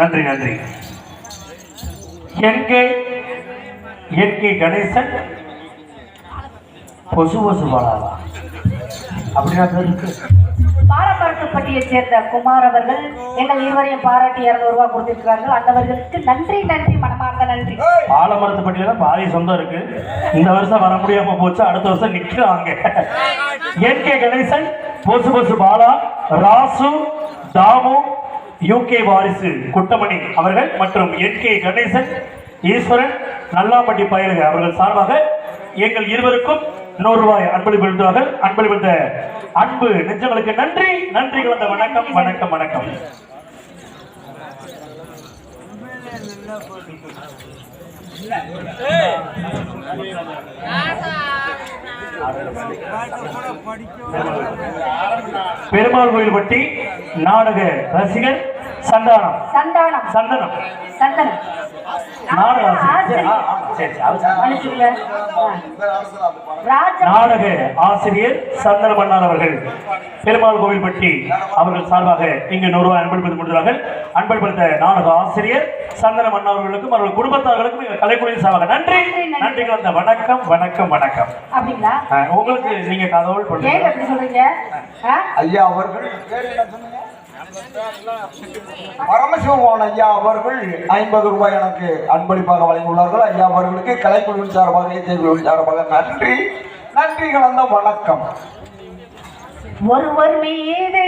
நன்றி நன்றி. எங்கே? என்கே கணேசன்? பொசு பொசு பாடாவா அப்படின்னா இருக்கு. சேர்ந்த குமார் அவர்கள் எங்கள் இருவரையும் பாராட்டி இருநூறு ரூபாய் கொடுத்திருக்கிறார்கள். அந்தவர்களுக்கு நன்றி நன்றி மனமார்ந்த நன்றி. ஆலமரத்து பட்டியல பாதி சொந்தம் இருக்கு. இந்த வருஷம் வர முடியாம போச்சு அடுத்த வருஷம் நிக்கிறாங்க என் கே கணேசன்? பொசு பொசு பாலா ராசு தாமு யூகே வாரிசு குட்டமணி அவர்கள் மற்றும் என் கே கணேசன் ஈஸ்வரன் நல்லாம்பட்டி பயலுக அவர்கள் சார்பாக எங்கள் இருவருக்கும் நூறு ரூபாய் அன்பளிப்பளித்தார்கள் அன்பளிப்பு அன்பு நெஞ்சங்களுக்கு நன்றி நன்றி கலந்த வணக்கம் வணக்கம் வணக்கம். பெருமாள் கோயில்பட்டி நாடக ரசிகர் சந்தானம். சந்தானம். சந்தனம். சந்தனம். நாடக ஆசிரியர். சந்தன மன்னார் அவர்கள். பெருமாள் கோவில்பட்டி அவர்கள் சார்பாக இங்கு நூறு ரூபாய் அன்பளிப்பது முடிந்தார்கள் அன்பளிப்படுத்த நாடக ஆசிரியர் சந்தன மன்னார் அவர்களுக்கும் அவர்கள் குடும்பத்தார்களுக்கும் எங்கள் கலைக்குழுவின் சார்பாக நன்றி. நன்றி கலந்த வணக்கம் வணக்கம் வணக்கம். உங்களுக்கு நீங்க ஏங்க பண்ணுங்க. எப்படி சொல்றீங்க? ஆ? ஐயா அவர்கள் பரமசிவமோகன் ஐயா அவர்கள் ஐம்பது ரூபாய் எனக்கு அன்பளிப்பாக வழங்கியுள்ளார்கள். ஐயா அவர்களுக்கு கலைக்குழுவின் சார்பாக இசைக்குழுவின் சார்பாக நன்றி. நன்றி கலந்த வணக்கம். ஒருவர் மீது